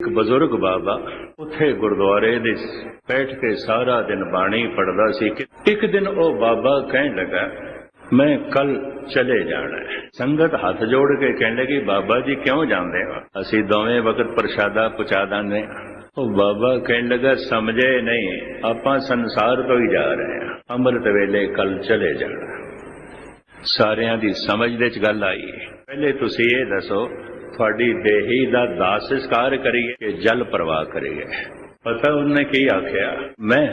ਇੱਕ ਬਜ਼ੁਰਗ ਬਾਬਾ ਉੱਥੇ ਗੁਰਦੁਆਰੇ ਦੇ ਬੈਠ ਕੇ ਸਾਰਾ ਦਿਨ ਬਾਣੀ ਪੜਦਾ ਸੀ ਕਿ ਇੱਕ ਦਿਨ ਉਹ ਬਾਬਾ ਕਹਿਣ ਲੱਗਾ, ਮੈਂ ਕੱਲ ਚਲੇ ਜਾਣਾ ਹੈ। ਸੰਗਤ ਹੱਥ ਜੋੜ ਕੇ ਕਹਿਣ ਲੱਗੀ, ਬਾਬਾ ਜੀ ਕਿਉਂ ਜਾਂਦੇ ਹੋ? ਅਸੀਂ ਦੋਵੇਂ ਵਕਤ ਪ੍ਰਸ਼ਾਦਾ ਪਹੁੰਚਾ ਦਾਂਗੇ ਉਹ ਬਾਬਾ ਕਹਿਣ ਲੱਗਾ, ਸਮਝੇ ਨਹੀਂ, ਆਪਾਂ ਸੰਸਾਰ ਤੋਂ ਹੀ ਜਾ ਰਹੇ ਹਾਂ। ਅੰਮ੍ਰਿਤ ਵੇਲੇ ਕੱਲ ਚਲੇ ਜਾਣਾ ਸਾਰਿਆਂ ਦੀ ਸਮਝ ਦੇ ਚ ਗੱਲ ਆਈ। ਪਹਿਲੇ ਤੁਸੀਂ ਇਹ ਦੱਸੋ ਤੁਹਾਡੀ ਦੇਹੀ ਦਾ ਦਾਸ ਸੰਸਕਾਰ ਕਰੀਏ ਕਿ ਜਲ ਪ੍ਰਵਾਹ ਕਰੀਏ। ਪਤਾ ਉਹਨੇ ਕੀ ਆਖਿਆ? ਮੈਂ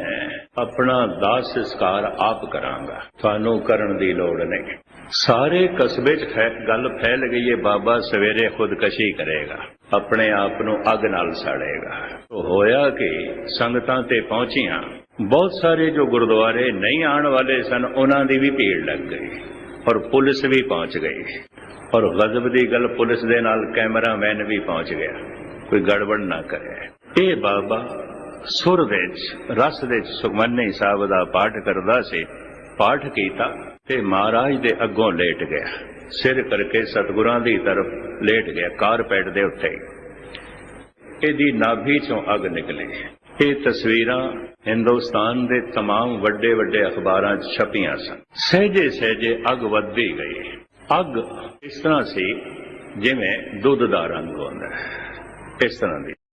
ਆਪਣਾ ਦਾਸ ਸੰਸਕਾਰ ਆਪ ਕਰਾਂਗਾ। ਤੁਹਾਨੂੰ ਕਰਨ ਦੀ ਲੋੜ ਨਹੀਂ। ਸਾਰੇ ਕਸਬੇ 'ਚ ਗੱਲ ਫੈਲ ਗਈ ਏ। ਬਾਬਾ ਸਵੇਰੇ ਖੁਦਕਸ਼ੀ ਕਰੇਗਾ। ਆਪਣੇ ਆਪ ਨੂੰ ਅੱਗ ਨਾਲ ਸਾੜੇਗਾ। ਹੋਇਆ ਕਿ ਸੰਗਤਾਂ ਤੇ ਪਹੁੰਚੀਆਂ। ਬਹੁਤ ਸਾਰੇ ਜੋ ਗੁਰਦੁਆਰੇ ਨਹੀਂ ਆਉਣ ਵਾਲੇ ਸਨ, ਉਹਨਾਂ ਦੀ ਵੀ ਭੀੜ ਲੱਗ ਗਈ। ਔਰ ਪੁਲਿਸ ਵੀ ਪਹੁੰਚ ਗਈ। ਔਰ ਗਜ਼ਬ ਦੀ ਗੱਲ ਪੁਲਿਸ ਦੇ ਨਾਲ ਕੈਮਰਾਮੈਨ ਵੀ ਪਹੁੰਚ ਗਿਆ ਕੋਈ ਗੜਬੜ ਨਾ ਕਰੇ ਇਹ ਬਾਬਾ ਸੁਰ ਦੇ ਵਿੱਚ ਰਸ ਦੇ ਵਿੱਚ ਸੁਖਮਨੀ ਸਾਹਿਬ ਦਾ ਪਾਠ ਕਰਦਾ ਸੀ ਪਾਠ ਕੀਤਾ ਤੇ ਮਹਾਰਾਜ ਦੇ ਅੱਗੋਂ ਲੇਟ ਗਿਆ ਸਿਰ ਕਰਕੇ ਸਤਿਗੁਰਾਂ ਦੀ ਤਰਫ ਲੇਟ ਗਿਆ ਕਾਰਪੈਟ ਦੇ ਉੱਤੇ ਇਹਦੀ ਨਾਭੀ ਚੋਂ ਅੱਗ ਨਿਕਲੀ ਇਹ ਤਸਵੀਰਾਂ ਹਿੰਦੁਸਤਾਨ ਦੇ तमाम ਵੱਡੇ ਵੱਡੇ ਅਖਬਾਰਾਂ 'ਚ ਛਪੀਆਂ ਸਨ ਸਹਿਜੇ ਸਹਿਜੇ ਅੱਗ ਵੱਧਦੀ ਗਈ ਅੱਗ ਇਸ ਤਰ੍ਹਾਂ ਸੀ ਜਿਵੇਂ ਦੁੱਧ ਦਾ ਰੰਗ ਹੁੰਦਾ ਹੈ ਇਸ ਤਰ੍ਹਾਂ ਦੀ।